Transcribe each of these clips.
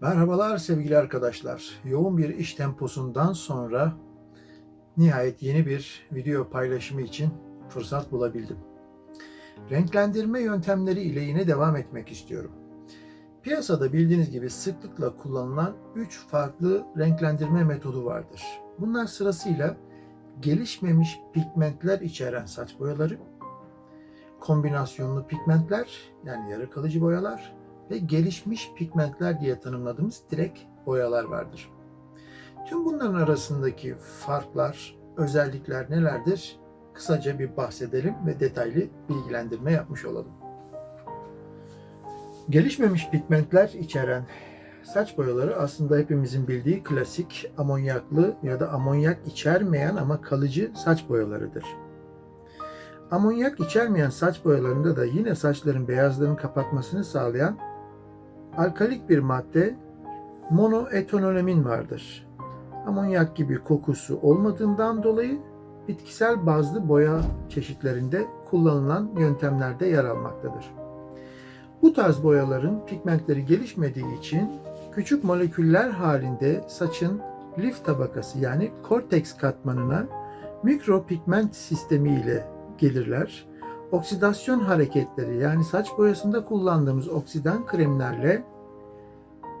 Merhabalar sevgili arkadaşlar. Yoğun bir iş temposundan sonra nihayet yeni bir video paylaşımı için fırsat bulabildim. Renklendirme yöntemleri ile yine devam etmek istiyorum. Piyasada bildiğiniz gibi sıklıkla kullanılan 3 farklı renklendirme metodu vardır. Bunlar sırasıyla gelişmemiş pigmentler içeren saç boyaları, kombinasyonlu pigmentler yani yarı kalıcı boyalar ve gelişmiş pigmentler diye tanımladığımız direkt boyalar vardır. Tüm bunların arasındaki farklar, özellikler nelerdir? Kısaca bir bahsedelim ve detaylı bilgilendirme yapmış olalım. Gelişmemiş pigmentler içeren saç boyaları aslında hepimizin bildiği klasik amonyaklı ya da amonyak içermeyen ama kalıcı saç boyalarıdır. Amonyak içermeyen saç boyalarında da yine saçların beyazlarını kapatmasını sağlayan alkalik bir madde monoetanolamin vardır. Amonyak gibi kokusu olmadığından dolayı bitkisel bazlı boya çeşitlerinde kullanılan yöntemlerde yer almaktadır. Bu tarz boyaların pigmentleri gelişmediği için küçük moleküller halinde saçın lif tabakası yani korteks katmanına mikropigment sistemi ile gelirler. Oksidasyon hareketleri yani saç boyasında kullandığımız oksidan kremlerle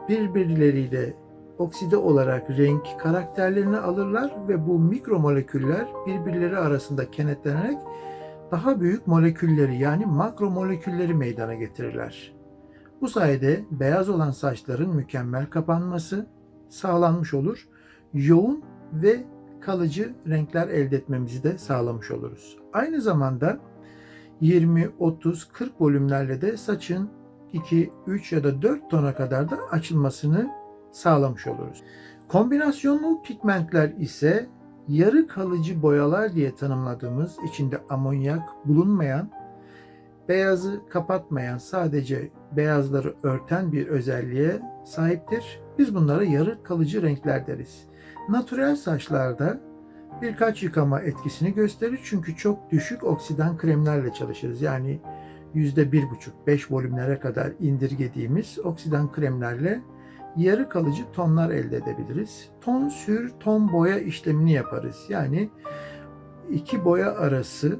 birbirleriyle okside olarak renk karakterlerini alırlar ve bu mikromoleküller birbirleri arasında kenetlenerek daha büyük molekülleri yani makromolekülleri meydana getirirler. Bu sayede beyaz olan saçların mükemmel kapanması sağlanmış olur. Yoğun ve kalıcı renkler elde etmemizi de sağlamış oluruz. Aynı zamanda 20, 30, 40 volümlerle de saçın 2, 3 ya da 4 tona kadar da açılmasını sağlamış oluruz. Kombinasyonlu pigmentler ise yarı kalıcı boyalar diye tanımladığımız içinde amonyak bulunmayan, beyazı kapatmayan, sadece beyazları örten bir özelliğe sahiptir. Biz bunlara yarı kalıcı renkler deriz. Natürel saçlarda birkaç yıkama etkisini gösterir çünkü çok düşük oksidan kremlerle çalışırız. Yani %1,5-5 volümlere kadar indirgediğimiz oksidan kremlerle yarı kalıcı tonlar elde edebiliriz. Ton sür, ton boya işlemini yaparız. Yani iki boya arası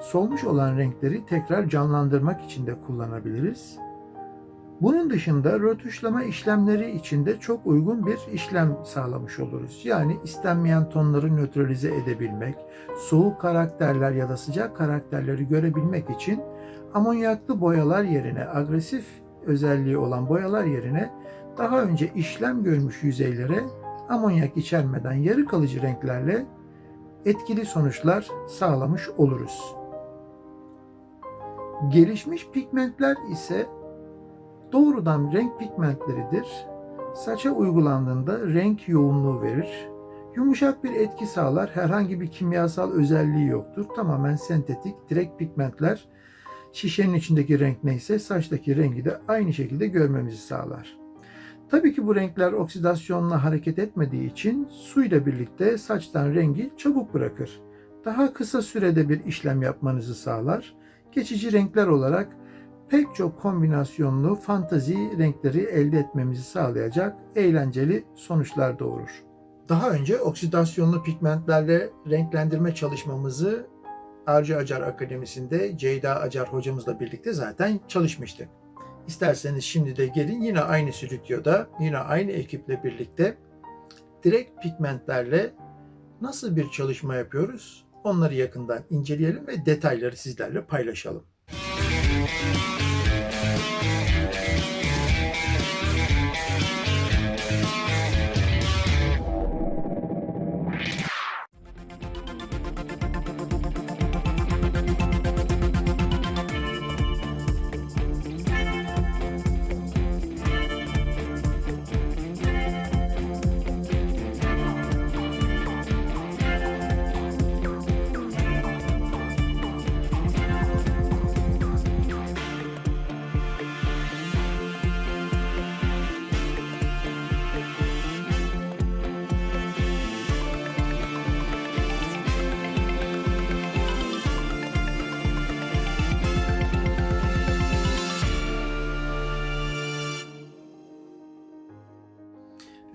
solmuş olan renkleri tekrar canlandırmak için de kullanabiliriz. Bunun dışında rötuşlama işlemleri için de çok uygun bir işlem sağlamış oluruz. Yani istenmeyen tonları nötralize edebilmek, soğuk karakterler ya da sıcak karakterleri görebilmek için amonyaklı boyalar yerine, agresif özelliği olan boyalar yerine daha önce işlem görmüş yüzeylere amonyak içermeden yarı kalıcı renklerle etkili sonuçlar sağlamış oluruz. Gelişmiş pigmentler ise doğrudan renk pigmentleridir. Saça uygulandığında renk yoğunluğu verir. Yumuşak bir etki sağlar. Herhangi bir kimyasal özelliği yoktur. Tamamen sentetik direkt pigmentler. Şişenin içindeki renk neyse saçtaki rengi de aynı şekilde görmemizi sağlar. Tabii ki bu renkler oksidasyonla hareket etmediği için suyla birlikte saçtan rengi çabuk bırakır. Daha kısa sürede bir işlem yapmanızı sağlar. Geçici renkler olarak pek çok kombinasyonlu fantazi renkleri elde etmemizi sağlayacak eğlenceli sonuçlar doğurur. Daha önce oksidasyonlu pigmentlerle renklendirme çalışmamızı Arca Acar Akademisi'nde Ceyda Acar hocamızla birlikte zaten çalışmıştık. İsterseniz şimdi de gelin yine aynı stüdyoda, yine aynı ekiple birlikte direkt pigmentlerle nasıl bir çalışma yapıyoruz? Onları yakından inceleyelim ve detayları sizlerle paylaşalım.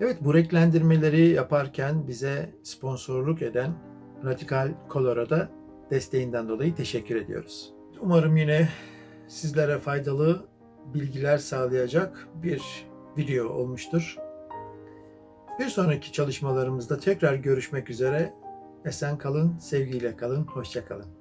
Evet bu renklendirmeleri yaparken bize sponsorluk eden Radikal Color'a desteğinden dolayı teşekkür ediyoruz. Umarım yine sizlere faydalı bilgiler sağlayacak bir video olmuştur. Bir sonraki çalışmalarımızda tekrar görüşmek üzere. Esen kalın, sevgiyle kalın, hoşça kalın.